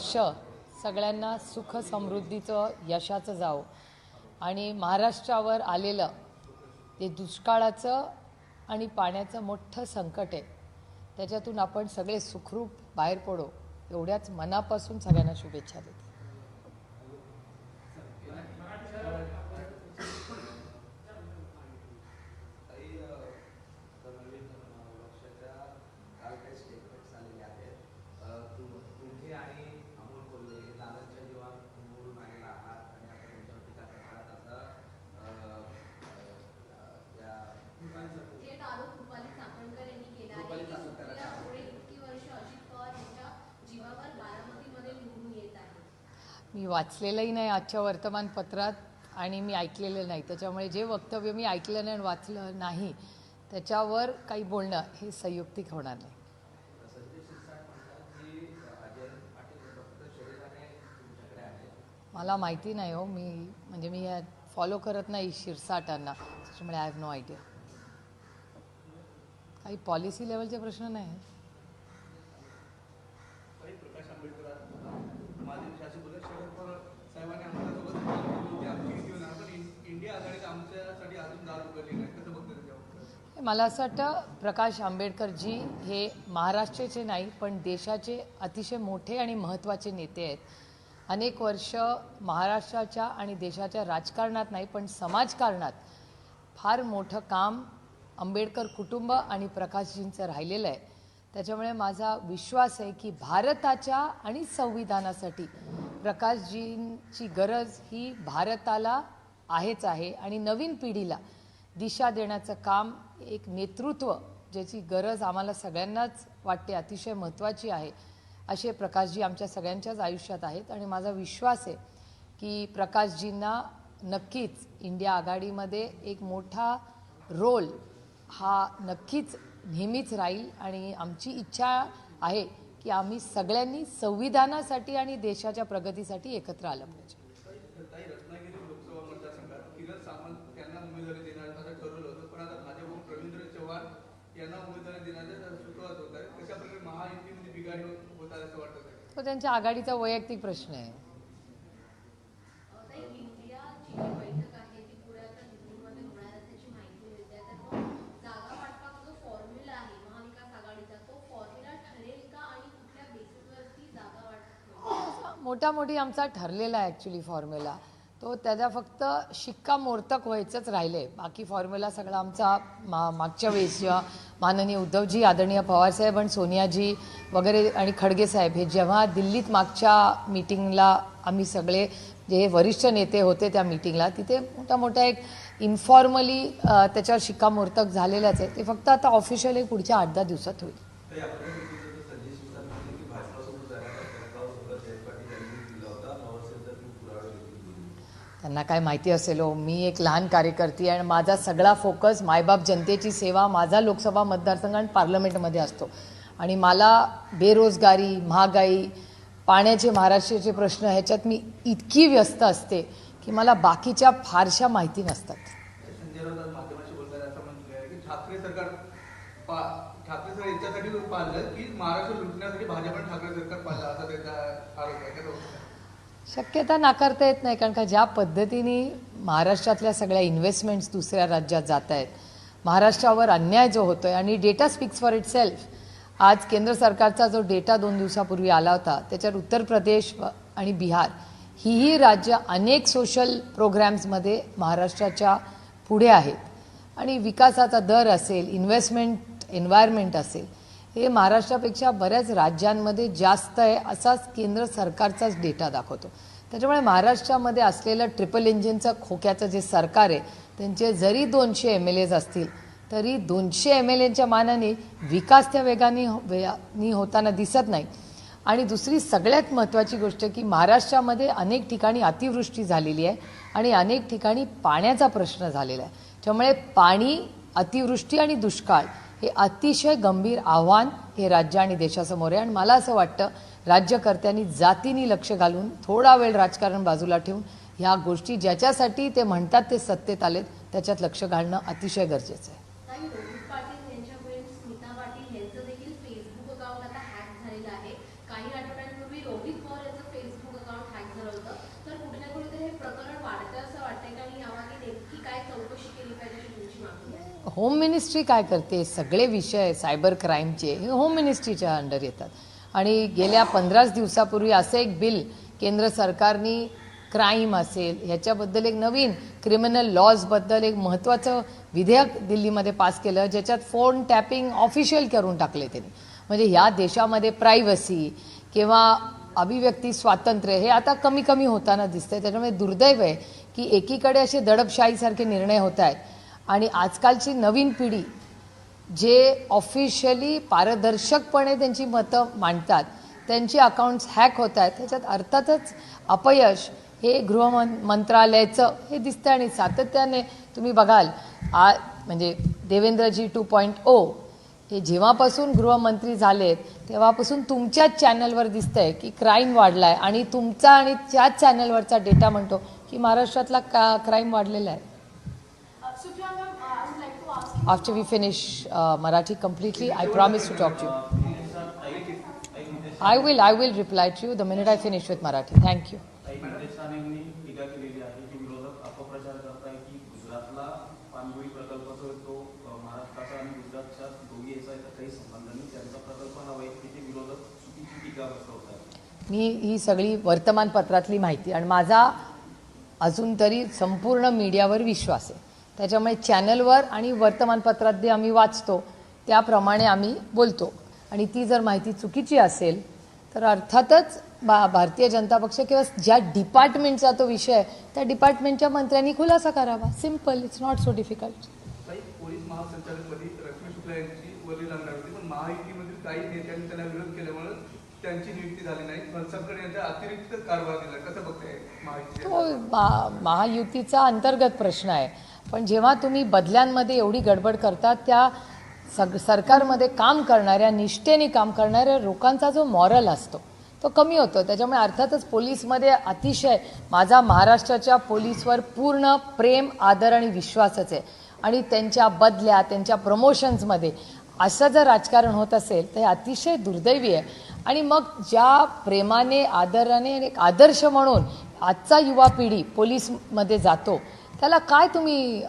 वर्ष सगळ्यांना सुख समृद्धीचं यशाचं जावं. आणि महाराष्ट्रावर आलेलं ते दुष्काळाचं आणि पाण्याचं मोठं संकट आहे त्याच्यातून आपण सगळे सुखरूप बाहेर पडो एवढ्याच मनापासून सगळ्यांना शुभेच्छा देतो काही अ, आता नवीन अ, वर्षाच्या काल काही स्टेटमेंट्स आलेले आहेत अ, तुम- तुम्ही आणि अमोल कोल्हे हे दादांच्या जीवात निवडून आलेला आहात आणि आता त्यांच्यावर टीका करतात आता अ, अ, या थेट आरोप रुपाली चाकणकर यांनी केला आहे रुपाली की चाकणकर. सुप्रिया सुळे इतकी वर्ष अजित पवार यांच्या जीवावर बारामतीमध्ये निवडून येत आहे मी वाचलेलंही नाही आजच्या वर्तमानपत्रात आणि मी ऐकलेलं नाही. त्याच्यामुळे जे वक्तव्य मी ऐकलं नाही आणि वाचलं नाही त्याच्यावर काही बोलणं हे संयुक्तिक होणार नाही. मला माहिती नाही हो मी म्हणजे मी फॉलो करत नाही शिरसाटांना. त्याच्यामुळे आय हॅव नो आयडिया काही पॉलिसी लेवलचे प्रश्न नाही काही प्रकाश आंबेडकर शरद पवार साहेबांनी होती, आमची इंडिया आघाडीत आमच्यासाठी अजून दार उघडली नाही कसं त्याच्यावर मला असं वाटतं प्रकाश आंबेडकरजी हे महाराष्ट्राचे नाही पण देशाचे अतिशय मोठे आणि महत्त्वाचे नेते आहेत. अनेक वर्ष महाराष्ट्राच्या आणि देशाच्या राजकारणात नाही पण समाजकारणात फार मोठं काम आंबेडकर कुटुंब आणि प्रकाशजींचं राहिलेलं आहे. त्याच्यामुळे माझा विश्वास आहे की भारताच्या आणि संविधानासाठी प्रकाशजींची गरज ही भारताला आहेच आहे. आणि नवीन पिढीला दिशा देण्याचं काम एक नेतृत्व ज्याची गरज आम्हाला सगळ्यांनाच वाटते अतिशय महत्त्वाची आहे असे प्रकाशजी आमच्या सगळ्यांच्याच आयुष्यात आहेत. आणि माझा विश्वास आहे की प्रकाशजींना नक्कीच इंडिया आघाडीमध्ये एक मोठा रोल हा नक्कीच नेहमीच राहील आणि आमची इच्छा आहे की आम्ही सगळ्यांनी संविधानासाठी आणि देशाच्या प्रगतीसाठी एकत्र आलं पाहिजे. ताई रत्नागिरी लोकसभा मतदारसंघात किरण सामंत यांना उमेदवारी देणार असं ठरवलं होतं पण आता भाजपकडून रवींद्र चव्हाण यांना उमेदवारी देण्याचं सुरुवात होत आहे कशा प्रकारे महायुतीमध्ये बिघाडी होत होत आहे असं वाटत आहे तो त्यांच्या आघाडीचा वैयक्तिक प्रश्न आहे अ, ताई इंडिया जी काही बैठक आहे ती पुण्याच्या दिल्लीमध्ये होणार असल्याची माहिती मिळते आहे. तर मग जागा वाटपाचा जो फॉर्म्युला आहे महाविकास आघाडीचा तो फॉर्म्युला ठरेल का आणि कुठल्या बेसिसवरती जागा वाटप होईल? मोठा मोठी आमचा ठरलेला आहे ॲक्च्युली फॉर्म्युला तो त्याचा फक्त शिक्कामोर्तक व्हायचंच राहिले बाकी फॉर्म्युला सगळा आमचा मा मागच्या वेळेस जेव्हा माननीय उद्धवजी आदरणीय पवारसाहेब आणि सोनियाजी वगैरे आणि खडगे साहेब हे जेव्हा दिल्लीत मागच्या मीटिंगला आम्ही सगळे जे वरिष्ठ नेते होते त्या मीटिंगला तिथे मोठा मोठा एक इन्फॉर्मली त्याच्यावर शिक्कामोर्तक झालेलाच आहे. ते फक्त आता ऑफिशियल पुढच्या आठ दहा दिवसात होईल ताई, आपल्या युतीचं संजय शिरसाट म्हणले की भाजपासोबत जाण्याचा प्रस्ताव सुद्धा जयंत पाटील यांनी दिला होता हवं असेल तर तुम्ही पुरावे देतील त्यांना काय माहिती असेल हो मी एक लहान कार्यकर्ती आहे आणि माझा सगळा फोकस मायबाप जनतेची सेवा माझा लोकसभा मतदारसंघ आणि पार्लमेंटमध्ये असतो. आणि मला बेरोजगारी महागाई पाण्याचे महाराष्ट्राचे प्रश्न ह्याच्यात मी इतकी व्यस्त असते की मला बाकीच्या फारशा माहिती नसतात. ठाकरे सरकार शक्यता नाकारता येत नाही कारण का ज्या पद्धतीने महाराष्ट्रातल्या सगळ्या इन्व्हेस्टमेंट्स दुसऱ्या राज्यात जात आहेत महाराष्ट्रावर अन्याय जो होतोय आणि data speaks for itself आज केंद्र सरकारचा जो डेटा दोन दिवसापूर्वी आला होता त्याच्यावर उत्तर प्रदेश आणि बिहार हीही राज्य अनेक सोशल प्रोग्रॅम्समध्ये महाराष्ट्राच्या पुढे आहेत. आणि विकासाचा दर असेल इन्व्हेस्टमेंट एन्व्हायरमेंट असेल हे महाराष्ट्रापेक्षा बऱ्याच राज्यांमध्ये जास्त आहे असाच केंद्र सरकारचाच डेटा दाखवतो. त्याच्यामुळे महाराष्ट्रामध्ये असलेलं ट्रिपल इंजिनचं खोक्याचं जे सरकार आहे त्यांचे जरी दोनशे एम एल एज असतील तरी दोनशे एम एल एच्या मानाने विकास त्या वेगाने हो-, वेगानी होताना दिसत नाही. आणि दुसरी सगळ्यात महत्त्वाची गोष्ट की महाराष्ट्रामध्ये अनेक ठिकाणी अतिवृष्टी झालेली आहे आणि अनेक ठिकाणी पाण्याचा प्रश्न झालेला आहे. त्यामुळे पाणी अतिवृष्टी आणि दुष्काळ हे अतिशय गंभीर आव्हान हे राज्य आणि देशासमोर आहे. आणि मला असं वाटतं राज्यकर्त्यांनी जातीनी लक्ष घालून थोडा वेळ राजकारण बाजूला ठेवून ह्या गोष्टी ज्याच्यासाठी ते म्हणतात ते सत्तेत आलेत त्याच्यात लक्ष घालणं अतिशय गरजेचं आहे ताई रोहित पाटील यांच्या बहीण स्मिता पाटील यांचं देखील फेसबुक अकाउंट आता हॅक झालेलं आहे काही आठवड्यांपूर्वी रोहित पवार यांचं होम मिनिस्ट्री काय करते? सगळे विषय सायबर क्राईमचे हे होम मिनिस्ट्रीच्या अंडर येतात. आणि गेल्या पंधराच दिवसापूर्वी असं एक बिल केंद्र सरकारने क्राईम असेल ह्याच्याबद्दल एक नवीन क्रिमिनल लॉजबद्दल एक महत्त्वाचं विधेयक दिल्लीमध्ये पास केलं ज्याच्यात फोन टॅपिंग ऑफिशियल करून टाकले त्यांनी. म्हणजे ह्या देशामध्ये प्रायव्हसी किंवा अभिव्यक्ती स्वातंत्र्य हे आता कमी कमी होताना दिसतंय. त्याच्यामुळे दुर्दैव आहे की एकीकडे असे दडपशाहीसारखे निर्णय होत आहेत आणि आजकालची नवीन पिढी जे ऑफिशियली पारदर्शकपणे त्यांची मतं मांडतात त्यांची अकाउंट्स हॅक होत आहेत त्याच्यात अर्थातच अपयश हे गृहमं मंत्रालयाचं हे दिसतं आणि सातत्याने तुम्ही बघाल आ म्हणजे देवेंद्रजी टू पॉईंट ओ हे जेव्हापासून गृहमंत्री झालेत तेव्हापासून तुमच्याच चॅनलवर दिसतंय की क्राईम वाढला आहे आणि तुमचा आणि त्याच चॅनलवरचा डेटा म्हणतो की महाराष्ट्रातला का क्राईम वाढलेला आहे Uh, Supriya ma'am, uh, I would like to ask you. After we finish uh, Marathi completely, I promise to talk to you. I will, I will reply to you the minute I finish with Marathi. Thank you. मी ही सगळी वर्तमानपत्रातली माहिती आणि माझा अजून तरी संपूर्ण मीडियावर विश्वास आहे त्याच्यामुळे चॅनलवर आणि वर्तमानपत्रात जे आम्ही वाचतो त्याप्रमाणे आम्ही बोलतो. आणि ती जर माहिती चुकीची असेल तर अर्थातच बा भारतीय जनता पक्ष किंवा ज्या डिपार्टमेंटचा तो विषय आहे त्या डिपार्टमेंटच्या मंत्र्यांनी खुलासा करावा. Simple it's not so difficult काही पोलीस महासंचालकपदी रश्मी शुक्ला यांची वरली लागणार होती पण महायुतीमधील काही नेत्यांनी त्यांना विरोध केल्यामुळे त्यांची नियुक्ती झाली नाही. मनसबकडे यांचा अतिरिक्त कारभार दिला. कसं बघताय महायुती तो महा महायुतीचा अंतर्गत प्रश्न आहे. पण जेव्हा तुम्ही बदल्यांमध्ये एवढी गडबड करता त्या सग सरकारमध्ये काम करणाऱ्या निष्ठेने काम करणाऱ्या लोकांचा जो मॉरल असतो तो कमी होतो. त्याच्यामुळे अर्थातच पोलीसमध्ये अतिशय माझा महाराष्ट्राच्या पोलीसवर पूर्ण प्रेम आदर आणि विश्वासच आहे. आणि त्यांच्या बदल्या त्यांच्या प्रमोशन्समध्ये असं जर राजकारण होत असेल तर हे अतिशय दुर्दैवी आहे. आणि मग ज्या प्रेमाने आदराने आणि एक आदर्श म्हणून आजचा युवा पिढी पोलीसमध्ये जातो त्याला काय तुम्ही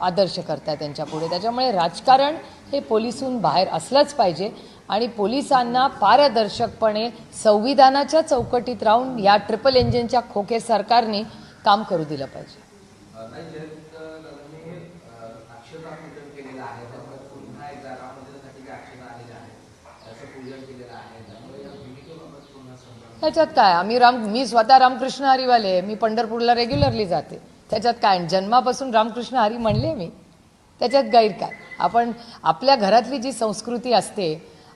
आदर्श करताय त्यांच्या पुढे? त्याच्यामुळे राजकारण हे पोलिसून बाहेर असलंच पाहिजे आणि पोलिसांना पारदर्शकपणे संविधानाच्या चौकटीत राहून या ट्रिपल इंजिनच्या खोके सरकारने काम करू दिलं पाहिजे. त्याच्यात काय? आम्ही राम मी स्वतः रामकृष्ण हरीवाले. मी पंढरपूरला रेग्युलरली जाते. त्याच्यात काय? जन्मापासून रामकृष्ण हरी म्हणले मी. त्याच्यात गैर काय? आपण आपल्या घरातली जी संस्कृती असते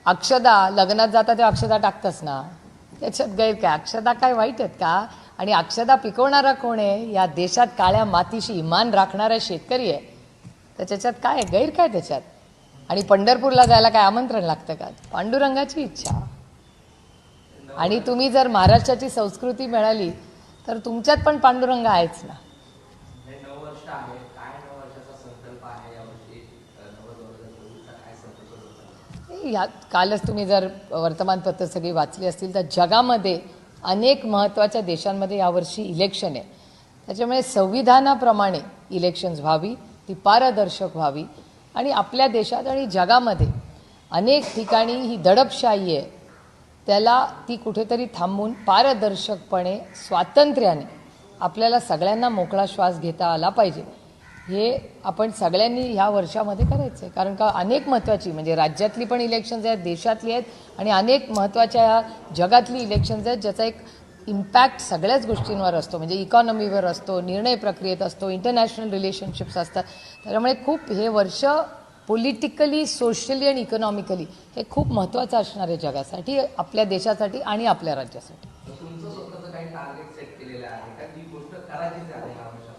अक्षदा लग्नात जाता तेव्हा अक्षदा टाकतच ना? त्याच्यात गैर काय? अक्षदा काय वाईट आहेत का? आणि अक्षदा पिकवणारा कोण आहे? या देशात काळ्या मातीशी इमान राखणारा शेतकरी आहे. तर त्याच्यात काय आहे? गैर काय त्याच्यात? आणि पंढरपूरला जायला काय आमंत्रण लागतं का? पांडुरंगाची इच्छा. आणि तुम्ही जर महाराष्ट्राची संस्कृती मिळाली तर तुमच्यात पण पांडुरंग आहेच ना हे नववर्ष आहे काय नववर्षाचा संकल्प आहे यावर्षी अ, नव दोन हजार चोवीसचा काय ह्या कालच तुम्ही जर वर्तमानपत्र सगळी वाचली असतील तर जगामध्ये अनेक महत्त्वाच्या देशांमध्ये यावर्षी इलेक्शन आहे. त्याच्यामुळे संविधानाप्रमाणे इलेक्शन्स व्हावी ती पारदर्शक व्हावी आणि आपल्या देशात आणि जगामध्ये अनेक ठिकाणी ही दडपशाही आहे. त्याला ती कुठेतरी थांबून पारदर्शकपणे स्वातंत्र्याने आपल्याला सगळ्यांना मोकळा श्वास घेता आला पाहिजे. हे आपण सगळ्यांनी ह्या वर्षामध्ये करायचं आहे कारण का अनेक महत्त्वाची म्हणजे राज्यातली पण इलेक्शन्स आहेत देशातली आहेत आणि अनेक महत्त्वाच्या ह्या जगातली इलेक्शन्स आहेत ज्याचा एक इम्पॅक्ट सगळ्याच गोष्टींवर असतो. म्हणजे इकॉनॉमीवर असतो निर्णय प्रक्रियेत असतो इंटरनॅशनल रिलेशनशिप्स असतात. त्याच्यामुळे खूप हे वर्ष पॉलिटिकली सोशली आणि इकॉनॉमिकली हे खूप महत्त्वाचं असणार आहे जगासाठी आपल्या देशासाठी आणि आपल्या राज्यासाठी तर तुमचं स्वतःचं काही टार्गेट सेट केलेलं आहे का ती गोष्ट करायचीच आहे या वर्षामध्ये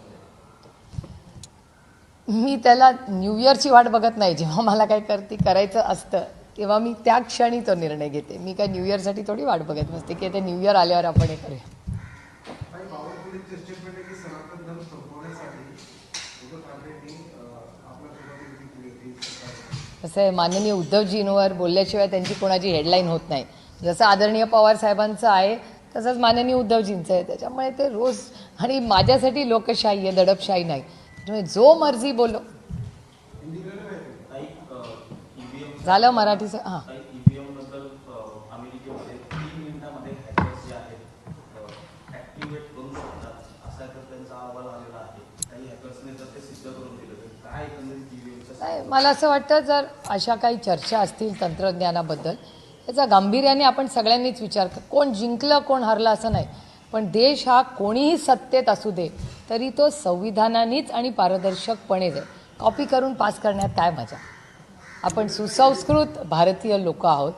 मी त्याला न्यू इयरची वाट बघत नाही. जेव्हा मला काही करते करायचं असतं तेव्हा मी त्या क्षणी तो निर्णय घेते. मी काय न्यू इयरसाठी थोडी वाट बघत नसते की ते न्यू इयर आल्यावर आपण हे करूया. कसं आहे माननीय उद्धवजींवर बोलल्याशिवाय त्यांची कोणाची हेडलाईन होत नाही. जसं आदरणीय पवार साहेबांचं आहे तसंच माननीय उद्धवजींचं आहे. त्याच्यामुळे ते रोज आणि माझ्यासाठी लोकशाही आहे दडपशाही नाही. जो, मर्जी बोलो झालं मराठीचं हा. मला असं वाटतं जर अशा काही चर्चा असतील तंत्रज्ञानाबद्दल त्याचा गांभीर्याने आपण सगळ्यांनीच विचार कर कोण जिंकलं कोण हरलं असं नाही. पण देश हा कोणीही सत्तेत असू दे तरी तो संविधानानेच आणि पारदर्शकपणे जाईल. कॉपी करून पास करण्यात काय मजा? आपण सुसंस्कृत भारतीय लोक आहोत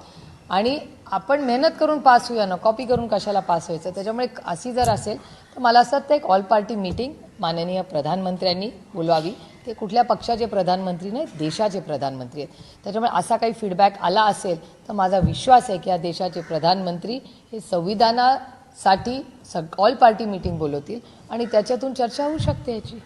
आणि आपण मेहनत करून पास होऊया ना? कॉपी करून कशाला पास व्हायचं? त्याच्यामुळे अशी जर असेल तर मला असं वाटतं एक ऑल पार्टी मीटिंग माननीय प्रधानमंत्र्यांनी बोलवावी ते कुठल्या पक्षाचे प्रधानमंत्री नाही देशाचे प्रधानमंत्री आहेत. त्याच्यामुळे असा काही फीडबॅक आला असेल तर माझा विश्वास आहे की या देशाचे प्रधानमंत्री हे संविधाना साठी सग ऑल पार्टी मीटिंग बोलवतील आणि त्याच्यातून चर्चा होऊ शकते याची.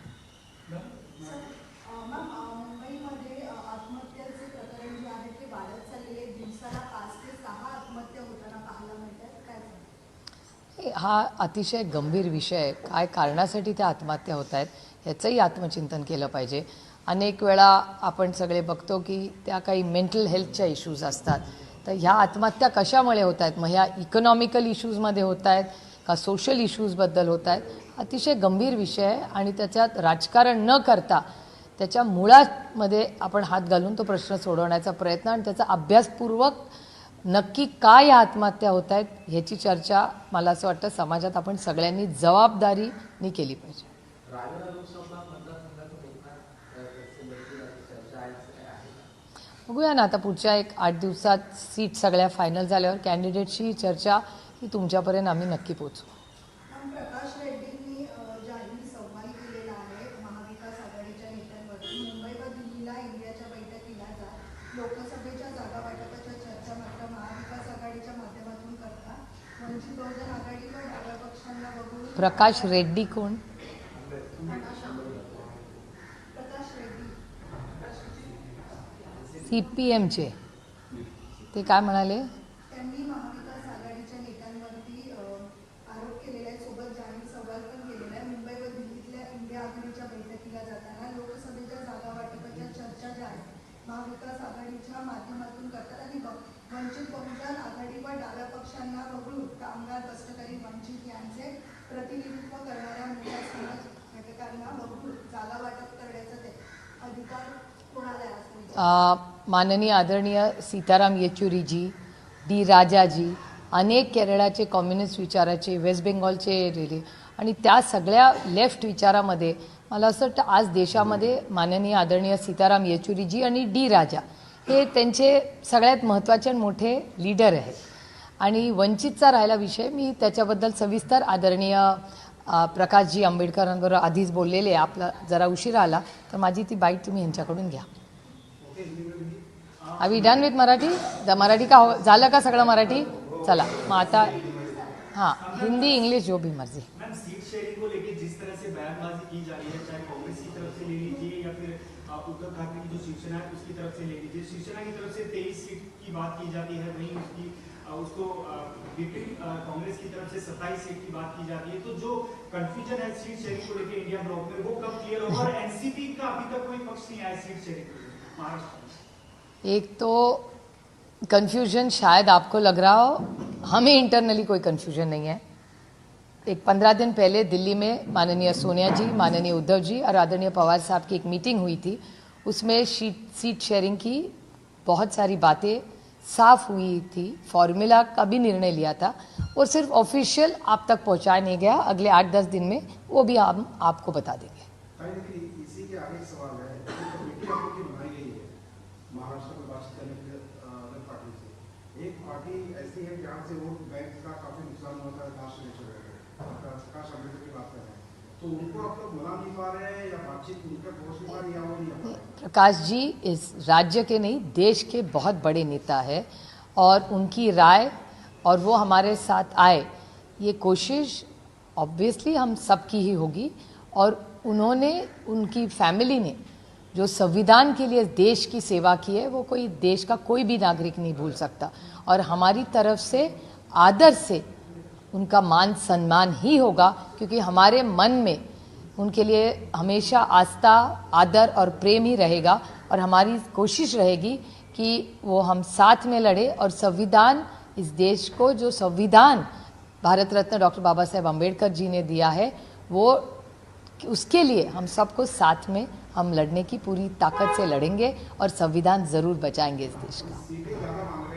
हा अतिशय गंभीर विषय आहे. काय कारणासाठी त्या आत्महत्या होत आहेत ह्याचंही आत्मचिंतन केलं पाहिजे. अनेक वेळा आपण सगळे बघतो की त्या काही मेंटल हेल्थच्या इश्यूज असतात. तर ह्या आत्महत्या कशामुळे होत आहेत मग ह्या इकॉनॉमिकल इश्यूजमध्ये होत आहेत का सोशल इश्यूजबद्दल होत आहेत अतिशय गंभीर विषय आहे आणि त्याच्यात राजकारण न करता त्याच्या मुळामध्ये आपण हात घालून तो प्रश्न सोडवण्याचा प्रयत्न आणि त्याचा अभ्यासपूर्वक नक्की काय या आत्महत्या होत आहेत ह्याची चर्चा मला असं वाटतं समाजात आपण सगळ्यांनी जबाबदारीने केली पाहिजे. बघूया ना आता पुढच्या एक आठ दिवसात सीट सगळ्या फायनल झाल्यावर कॅन्डिडेटची चर्चा ही तुमच्यापर्यंत आम्ही नक्की पोचू मॅम प्रकाश रेड्डींनी अ, जाहीर सवाल केलेला आहे महाविकास आघाडीच्या नेत्यांवरती मुंबई व दिल्लीला इंडियाच्या बैठकीला जा लोकसभेच्या जागा वाटपाच्या चर्चा मात्र महाविकास आघाडीच्या माध्यमातून करता वंचित बहुजन आघाडी व डाव्या पक्षांना वगळून प्रकाश रेड्डी कोण प्रकाश रेड्डी सी पी एमचे ते काय म्हणाले? त्यांनी महाविकास आघाडीच्या माध्यमातून करतात. आणि वंचित बहुजन आघाडी व डाव्या पक्षांना वगळून कामगार कष्टकरी वंचित यांचे प्रतिनिधित्व करणाऱ्या मोठ्या समाज घटकांना वगळून जागा वाटप करण्याचा ते अधिकार कोणाला माननीय आदरणीय सीताराम येचुरीजी डी राजाजी अनेक केरळाचे कम्युनिस्ट विचाराचे वेस्ट बेंगॉलचे रेले आणि त्या सगळ्या लेफ्ट विचारामध्ये मला असं वाटतं आज देशामध्ये माननीय आदरणीय सीताराम येचुरीजी आणि डी राजा हे त्यांचे सगळ्यात महत्त्वाचे आणि मोठे लीडर आहेत. आणि वंचितचा राहिला विषय मी त्याच्याबद्दल सविस्तर आदरणीय प्रकाशजी आंबेडकरांबरोबर आधीच बोललेले आहे. आपला जरा उशीर आला तर माझी ती बाईट तुम्ही यांच्याकडून घ्या. I've done with Marathi the Marathi का हो झालं का सगळं मराठी चला मग आता हाँ हिंदी इंग्लिश जो भी मर्ज़ी को बात की जाती है वहीं उसकी उसको कांग्रेस की तरफ़ से सत्ताईस सीट की बात की जाती है तो जो कंफ्यूजन है सीट शेयरिंग को लेके इंडिया ब्लॉक में वो कब क्लियर होगा और एनसीपी का अभी तक कोई पक्ष नहीं आया सीट शेयरिंग महाराष्ट्र एक तो कन्फ्यूज़न शायद आपको लग रहा हो हमें इंटरनली कोई कन्फ्यूज़न नहीं है। एक पंद्रह दिन पहले दिल्ली में माननीय सोनिया जी माननीय उद्धव जी और आदरणीय पवार साहब की एक मीटिंग हुई थी। उसमें शीट सीट शेयरिंग की बहुत सारी बातें साफ़ हुई थी। फॉर्मूला का भी निर्णय लिया था। वो सिर्फ़ ऑफिशियल आप तक पहुँचाया नहीं गया। अगले आठ दस दिन में वो भी हम आप, आपको बता देंगे ताई, देखिए इसी के आगे एक सवाल है जो कमेटी आपकी बनाई गई है महाराष्ट्र में बातचीत करने के लिए अ, अलग पार्टी से एक पार्टी ऐसी है जहाँ से वोट बैंक का काफ़ी नुकसान था कास्ट नेचर कास्ट अंबेडकर की बात कर रहे हैं नहीं हैं प्रकाश जी, इस राज्य के नहीं, देश के बहुत बड़े नेता है और उनकी राय और वो हमारे साथ आए, ये कोशिश ऑब्वियसली हम सबकी ही होगी और उन्होंने, उनकी फैमिली ने जो संविधान के लिए देश की सेवा की है, वो कोई देश का कोई भी नागरिक नहीं भूल सकता। और हमारी तरफ़ से, आदर से उनका मान सम्मान ही होगा, क्योंकि हमारे मन में उनके लिए हमेशा आस्था, आदर और प्रेम ही रहेगा और हमारी कोशिश रहेगी कि वो हम साथ में लड़े और संविधान, इस देश को जो संविधान भारत रत्न डॉक्टर बाबा साहेब अंबेडकर जी ने दिया है, वो उसके लिए हम सबको साथ में हम लड़ने की पूरी ताकत से लड़ेंगे और संविधान ज़रूर बचाएँगे इस देश का।